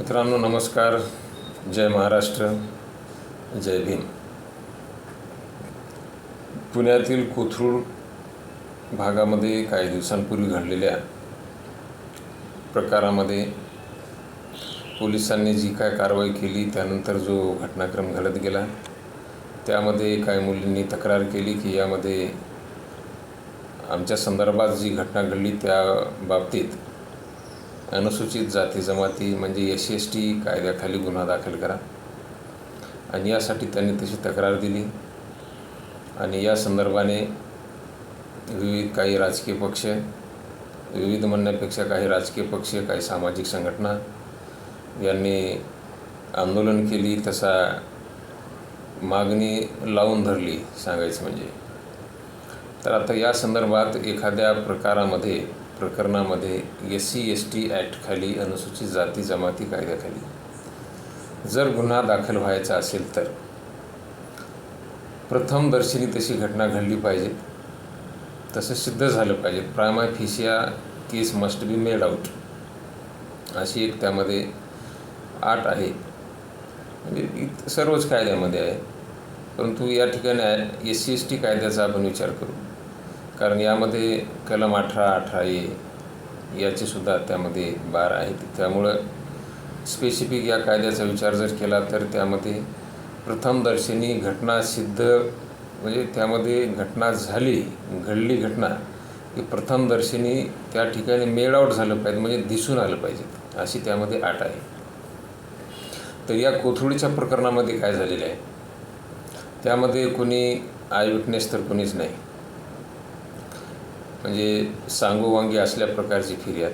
मित्रांनो नमस्कार. जय महाराष्ट्र जय भीम. पुण्यातील कोथरूड भागामध्ये काही दिवसांपूर्वी घडलेल्या प्रकारामध्ये पोलिसांनी जी काय कारवाई केली त्यानंतर जो घटनाक्रम घडत गेला त्यामध्ये काही मुलींनी तक्रार केली की यामध्ये आमच्या संदर्भात जी घटना घडली त्या बाबतीत अनुसूचित जाती जमाती म्हणजे एस सी एस टी कायद्याखाली गुन्हा दाखल करा. आणि यासाठी त्यांनी तशी तक्रार दिली. आणि या संदर्भाने विविध काही राजकीय पक्ष विविध म्हणण्यापेक्षा काही राजकीय पक्ष काही सामाजिक संघटना यांनी आंदोलन केली. तसा मागणी लावून धरली सांगायचं म्हणजे. तर आता या संदर्भात एखाद्या प्रकारामध्ये प्रकरणामध्ये एस सी एस टी ॲक्टखाली अनुसूचित जाती जमाती कायद्याखाली. जर गुन्हा दाखल व्हायचा असेल तर. प्रथमदर्शनी तशी घटना घडली पाहिजे. तसं सिद्ध झालं पाहिजे. Prima facie case must be made out. अशी एक त्यामध्ये आट आहे. म्हणजे इत- सर्वच कायद्यामध्ये आहे. परंतु या ठिकाणी एस सी एस टी कायद्याचा आपण विचार करू. कारण यामध्ये कलम अठरा अठरा ए याचे सुद्धा त्यामध्ये बार आहेत त्यामुळं स्पेसिफिक या कायद्याचा विचार जर केला तर त्यामध्ये प्रथमदर्शनी घटना सिद्ध म्हणजे त्यामध्ये घटना झाली घडली घटना की प्रथमदर्शनी त्या ठिकाणी मेड झालं पाहिजे म्हणजे दिसून आलं पाहिजे अशी त्यामध्ये आट आहे. तर या कोथरूडच्या प्रकरणामध्ये काय झालेलं आहे? त्यामध्ये कोणी आय विटनेस तर कोणीच नाही. म्हणजे सांगोवांगी असल्या प्रकारची फिर्याद.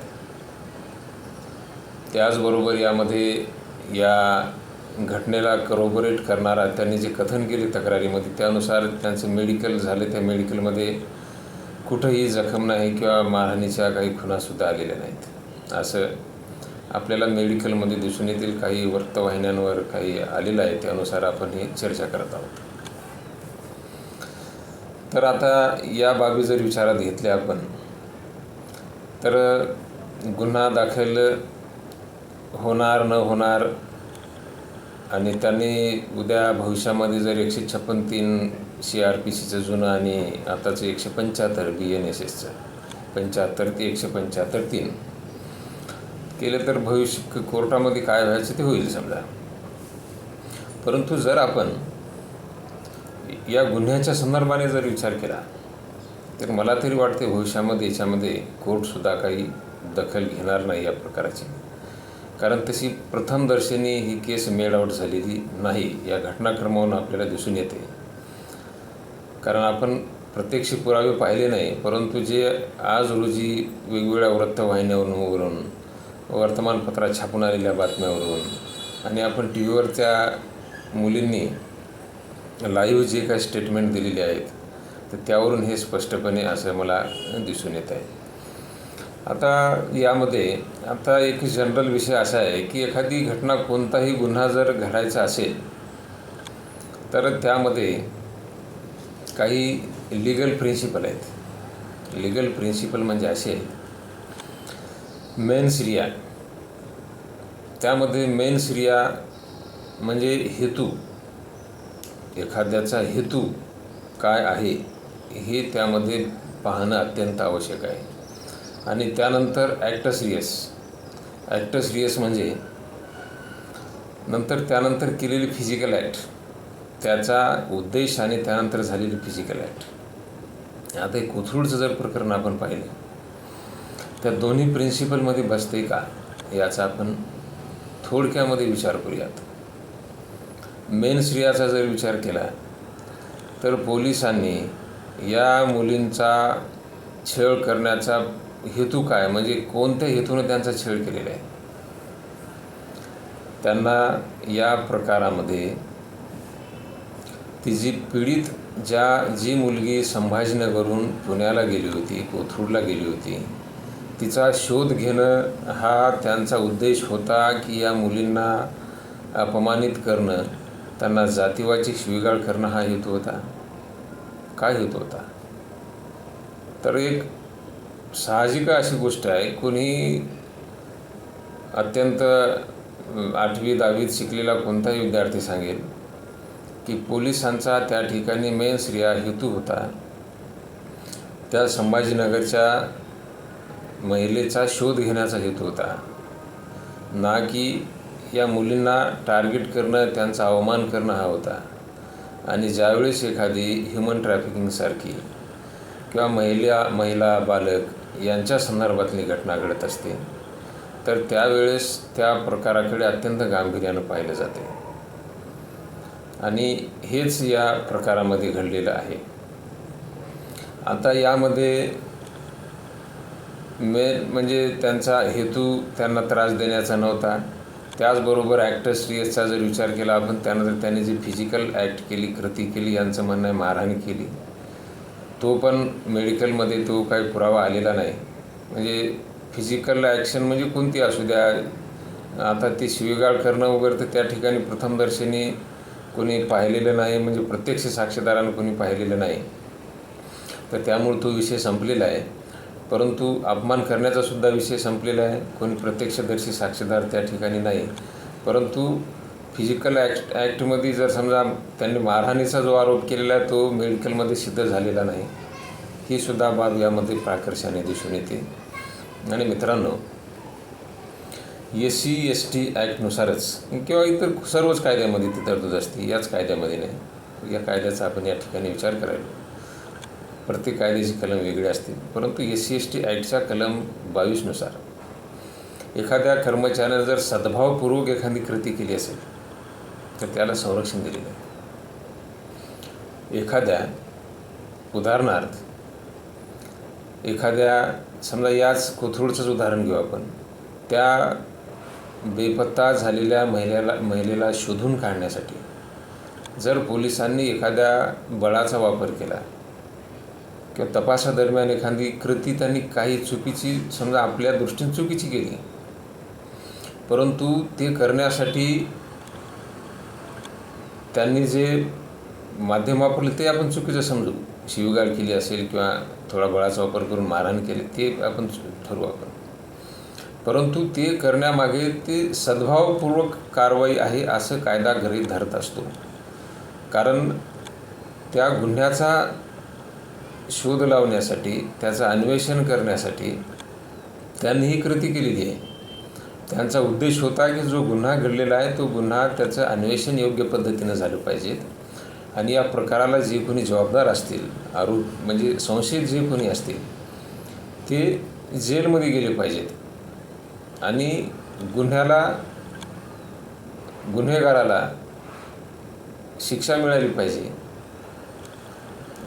त्याचबरोबर यामध्ये या घटनेला करोबरेट करणारा त्यांनी जे कथन केले तक्रारीमध्ये त्यानुसार त्यांचं मेडिकल झालं. त्या मेडिकलमध्ये कुठंही जखम नाही किंवा मारहाणीच्या काही खुणासुद्धा आलेल्या नाहीत. असं आपल्याला मेडिकलमध्ये दिसून येतील. काही वृत्तवाहिन्यांवर काही आलेलं आहे. त्यानुसार आपण ही चर्चा करत आहोत. तर आता या बाबी जर विचारात घेतल्या आपण तर गुन्हा दाखल होणार न होणार आणि त्यांनी उद्या भविष्यामध्ये जर एकशे छप्पन तीन सी आर पी सीचं जुनं आणि आताचं एकशे पंच्याहत्तर बी एन एस एसचं पंच्याहत्तर ते एकशे पंच्याहत्तर तीन केलं तर भविष्य कोर्टामध्ये काय व्हायचं ते होईल समजा. परंतु जर आपण या गुन्ह्याच्या संदर्भाने जर विचार केला तर मला तरी वाटते भविष्यामध्ये याच्यामध्ये कोर्टसुद्धा काही दखल घेणार नाही या प्रकाराची. कारण तशी प्रथमदर्शनी ही केस मेड आउट झालेली नाही या घटनाक्रमावरून आपल्याला दिसून येते. कारण आपण प्रत्यक्ष पुरावे पाहिले नाही परंतु जे आज रोजी वेगवेगळ्या वृत्तवाहिन्यावरून वर्तमानपत्रात छापून आलेल्या बातम्यावरून आणि आपण टी व्हीवर त्या मुलींनी लाईव्ह जे काही स्टेटमेंट दिलेली आहेत तर त्यावरून हे स्पष्टपणे असं मला दिसून येत आहे. आता यामध्ये आता एक जनरल विषय असा आहे की एखादी घटना कोणताही गुन्हा जर घडायचा असेल तर त्यामध्ये काही लिगल प्रिन्सिपल आहेत. लिगल प्रिन्सिपल म्हणजे असे आहेत मेन रिया त्यामध्ये मेन रिया म्हणजे हेतू. एखाद्याचा हेतू काय आहे हे त्यामध्ये पाहणं अत्यंत आवश्यक आहे. आणि त्यानंतर ॲक्टस रियस ॲक्टस रियस म्हणजे नंतर त्यानंतर केलेली फिजिकल ॲक्ट त्याचा उद्देश आणि त्यानंतर झालेली फिजिकल ॲक्ट आता एक कोथरूडचं जर प्रकरण आपण पाहिलं त्या दोन्ही प्रिन्सिपलमध्ये बसते का? याचा आपण थोडक्यामध्ये विचार करूयात. मेन स्त्रियाचा जर विचार केला तर पोलिसांनी या मुलींचा छळ करण्याचा हेतू काय? म्हणजे कोणत्या हेतूने त्यांचा छळ केलेला आहे? त्यांना या प्रकारामध्ये ती जी पीडित ज्या जी मुलगी संभाजीनगरहून पुण्याला गेली होती कोथरूडला गेली होती तिचा शोध घेणं हा त्यांचा उद्देश होता की या मुलींना अपमानित करणं. त्यांना जातीवाची शिवीगाळ करणं हा हेतू होता. काय हेतू होता? तर एक साहजिक अशी गोष्ट आहे कोणी अत्यंत आठवी दहावीत शिकलेला कोणताही विद्यार्थी सांगेल की पोलिसांचा त्या ठिकाणी मेन स्त्रिया हेतू होता. त्या संभाजीनगरच्या महिलेचा शोध घेण्याचा हेतू होता. ना की या मुलींना टार्गेट करणं त्यांचा अवमान करणं हा होता. आणि ज्यावेळेस एखादी ह्युमन ट्रॅफिकिंगसारखी किंवा महिला महिला बालक यांच्या संदर्भातली घटना घडत असते तर त्यावेळेस त्या प्रकाराकडे अत्यंत गांभीर्यानं पाहिलं जाते. आणि हेच या प्रकारामध्ये घडलेलं आहे. आता यामध्ये मेन म्हणजे त्यांचा हेतू त्यांना त्रास देण्याचा नव्हता. त्याचबरोबर ॲक्टर श्रीयसचा जर विचार केला आपण त्यानंतर त्याने जी फिजिकल ॲक्ट केली कृती केली यांचं म्हणणं आहे मारहाण केली. तो पण मेडिकलमध्ये तो काही पुरावा आलेला नाही. म्हणजे फिजिकल ॲक्शन म्हणजे कोणती असू द्या. आता ती शिवीगाळ करणं वगैरे तर त्या ठिकाणी प्रथमदर्शनी कोणी पाहिलेलं नाही म्हणजे प्रत्यक्ष साक्षीदारानं कोणी पाहिलेलं नाही. तर त्यामुळे तो विषय संपलेला आहे. परंतु अपमान करण्याचा सुद्धा विषय संपलेला आहे. कोणी प्रत्यक्षदर्शी साक्षीदार त्या ठिकाणी नाही. परंतु फिजिकल ॲक्ट ॲक्टमध्ये जर समजा त्यांनी मारहाणीचा जो आरोप केलेला आहे तो मेडिकलमध्ये सिद्ध झालेला नाही. ही सुद्धा बाब यामध्ये प्राकर्षाने दिसून येते. आणि मित्रांनो एस सी एस टी ॲक्टनुसारच किंवा इतर सर्वच कायद्यामध्ये ती तरतूद असते याच कायद्यामध्ये नाही. या कायद्याचा आपण या ठिकाणी विचार करायला प्रत्येक कायद्याची कलम वेगळी असते परंतु एस सी एस टी ॲक्टचा कलम बावीसनुसार एखाद्या कर्मचाऱ्यानं जर सद्भावपूर्वक एखादी कृती केली असेल तर त्याला संरक्षण दिलेलं आहे एखाद्या उदाहरणार्थ एखाद्या समजा याच कोथरूडचंच उदाहरण घेऊ आपण. त्या बेपत्ता झालेल्या महिलेला महिलेला शोधून काढण्यासाठी जर पोलिसांनी एखाद्या बळाचा वापर केला किंवा तपासादरम्यान एखादी कृती त्यांनी काही चुकीची समजा आपल्या दृष्टीने चुकीची केली. परंतु ते करण्यासाठी त्यांनी जे माध्यम वापरले ते आपण चुकीचं समजू. शिवगाळ केली असेल किंवा थोडा बळाचा वापर करून मारहाण केली ते आपण ठरवू आपण. परंतु ते करण्यामागे ते सद्भावपूर्वक कारवाई आहे असं कायदा गृहीत धरत असतो. कारण त्या गुन्ह्याचा शोध लावण्यासाठी त्याचं अन्वेषण करण्यासाठी त्यांनी ही कृती केलेली आहे. त्यांचा उद्देश होता की जो गुन्हा घडलेला आहे तो गुन्हा त्याचं अन्वेषण योग्य पद्धतीनं झालं पाहिजेत आणि या प्रकाराला जे कोणी जबाबदार असतील आरोप म्हणजे संशयित जे कोणी असतील ते जेलमध्ये गेले पाहिजेत. आणि गुन्ह्याला गुन्हेगाराला शिक्षा मिळाली पाहिजे.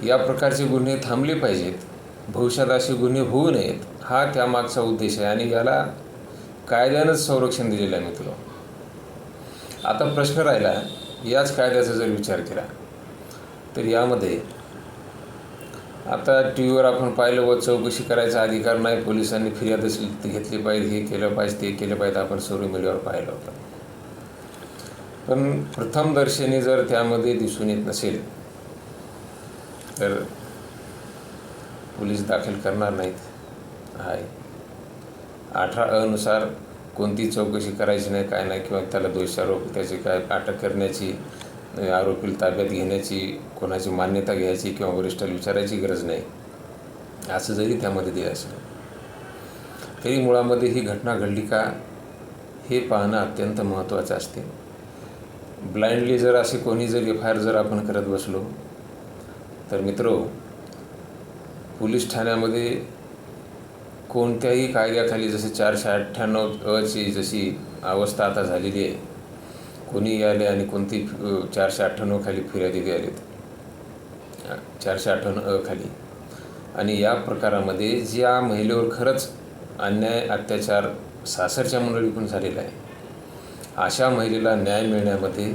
या प्रकारचे गुन्हे थांबले पाहिजेत. भविष्यात असे गुन्हे होऊ नयेत. हा त्यामागचा उद्देश आहे आणि याला कायद्यानंच संरक्षण दिलेलं आहे मित्र आता प्रश्न राहिला याच कायद्याचा जर विचार केला तर यामध्ये आता टी व्हीवर आपण पाहिलं व चौकशी करायचा अधिकार नाही पोलिसांनी फिर्याद घेतली पाहिजे हे केलं पाहिजे ते केलं पाहिजे आपण सर्व मीडियावर पाहिलं होतं. पण प्रथमदर्शनी जर त्यामध्ये दिसून येत नसेल तर पोलीस दाखल करणार नाहीत. आहे अठरा अनुसार कोणती चौकशी करायची नाही काय नाही किंवा त्याला दोषारोप त्याची काय अटक करण्याची आरोपीला ताब्यात घेण्याची कोणाची मान्यता घ्यायची किंवा वरिष्ठाला विचारायची गरज नाही. असं जरी त्यामध्ये दिलं असेल तरी मुळामध्ये ही घटना घडली का हे पाहणं अत्यंत महत्त्वाचं असते. ब्लाइंडली जर असे कोणी जर एफ आय आर जर आपण करत बसलो तर मित्र पोलीस ठाण्यामध्ये कोणत्याही कायद्याखाली जसे चारशे अठ्ठ्याण्णव अची जशी अवस्था आता झालेली आहे कोणी आले आणि कोणती चारशे अठ्ठ्याण्णव खाली फिर्यादी आलेत चारशे अठ्ठ्याण्णव अ खाली. आणि या प्रकारामध्ये ज्या महिलेवर खरंच अन्याय अत्याचार सासरच्या मंडळीकडून झालेला आहे अशा महिलेला न्याय मिळण्यामध्ये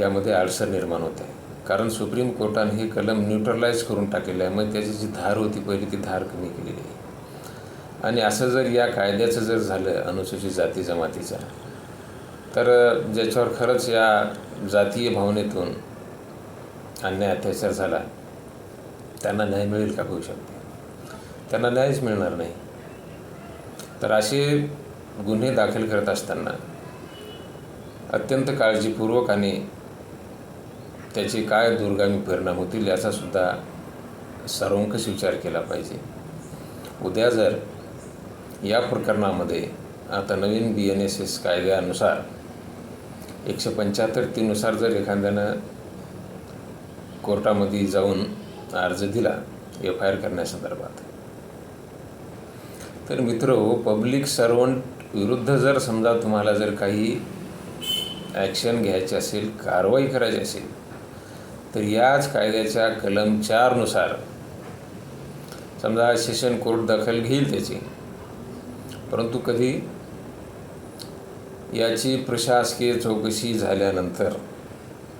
यामध्ये अडसर निर्माण होत आहे. कारण सुप्रीम कोर्टाने हे कलम न्यूट्रलाइज करून टाकलेलं आहे. मग त्याची जी धार होती पहिली ती धार कमी केलेली आहे. आणि असं जर या कायद्याचं जर झालं अनुसूचित जाती जमातीचा तर ज्याच्यावर खरंच या जातीय भावनेतून अन्याय अत्याचार झाला त्यांना न्याय मिळेल का? होऊ शकते. त्यांना न्यायच मिळणार नाही. तर असे गुन्हे दाखल करत असताना अत्यंत काळजीपूर्वक आणि त्याचे काय दूरगामी परिणाम होतील याचासुद्धा सर्वंकष विचार केला पाहिजे. उद्या जर या प्रकरणामध्ये आता नवीन बी एन एस एस कायद्यानुसार एकशे पंच्याहत्तर तीनुसार जर एखाद्यानं कोर्टामध्ये जाऊन अर्ज दिला एफ आय आर करण्यासंदर्भात तर मित्र पब्लिक सर्वंट विरुद्ध जर समजा तुम्हाला जर काही ॲक्शन घ्यायची असेल कारवाई करायची असेल तर याच कायद्याच्या कलम चारनुसार समजा सेशन कोर्ट दखल घेईल त्याची. परंतु कधी याची प्रशासकीय चौकशी झाल्यानंतर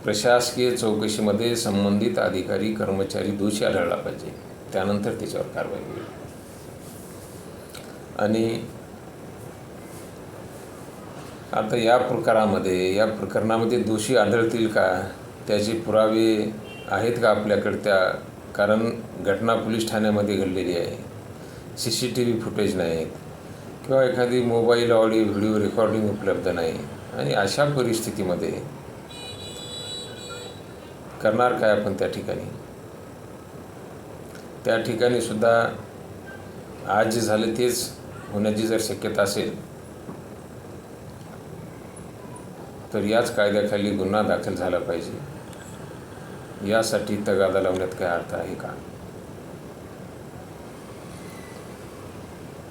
प्रशासकीय चौकशीमध्ये संबंधित अधिकारी कर्मचारी दोषी आढळला पाहिजे. त्यानंतर त्याच्यावर कारवाई होईल. आणि आता या प्रकारामध्ये या प्रकरणामध्ये दोषी आढळतील का? त्याचे पुरावे आहेत का आपल्याकडे त्या? कारण घटना पोलीस ठाण्यामध्ये घडलेली आहे. C C T V footage नाहीत. किंवा एखादी मोबाईल ऑडिओ व्हिडिओ रेकॉर्डिंग उपलब्ध नाही. आणि अशा परिस्थितीमध्ये करणार काय आपण त्या ठिकाणी? त्या ठिकाणी सुद्धा आज जे झाले तेच होण्याची जर शक्यता असेल तर याच कायद्याखाली गुन्हा दाखल झाला पाहिजे. यासाठी तगादा लावण्यात काय अर्थ आहे का?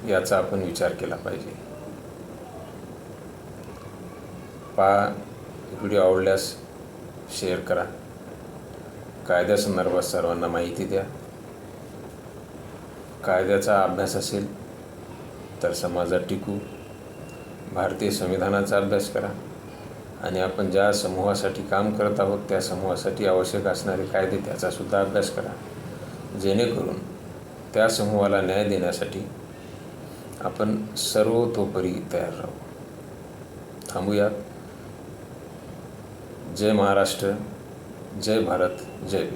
याचा आपण विचार केला पाहिजे. पहा व्हिडिओ आवडल्यास शेअर करा. कायद्यासंदर्भात सर्वांना माहिती द्या. कायद्याचा अभ्यास असेल तर समाजात टिकू. भारतीय संविधानाचा अभ्यास करा. आणि आपण ज्या समूहासाठी काम करत आहोत त्या समूहासाठी आवश्यक असणारे कायदे त्याचासुद्धा अभ्यास करा. जेणेकरून त्या समूहाला न्याय देण्यासाठी आपण सर्वतोपरी तयार राहू. थांबूयात. जय महाराष्ट्र जय भारत जय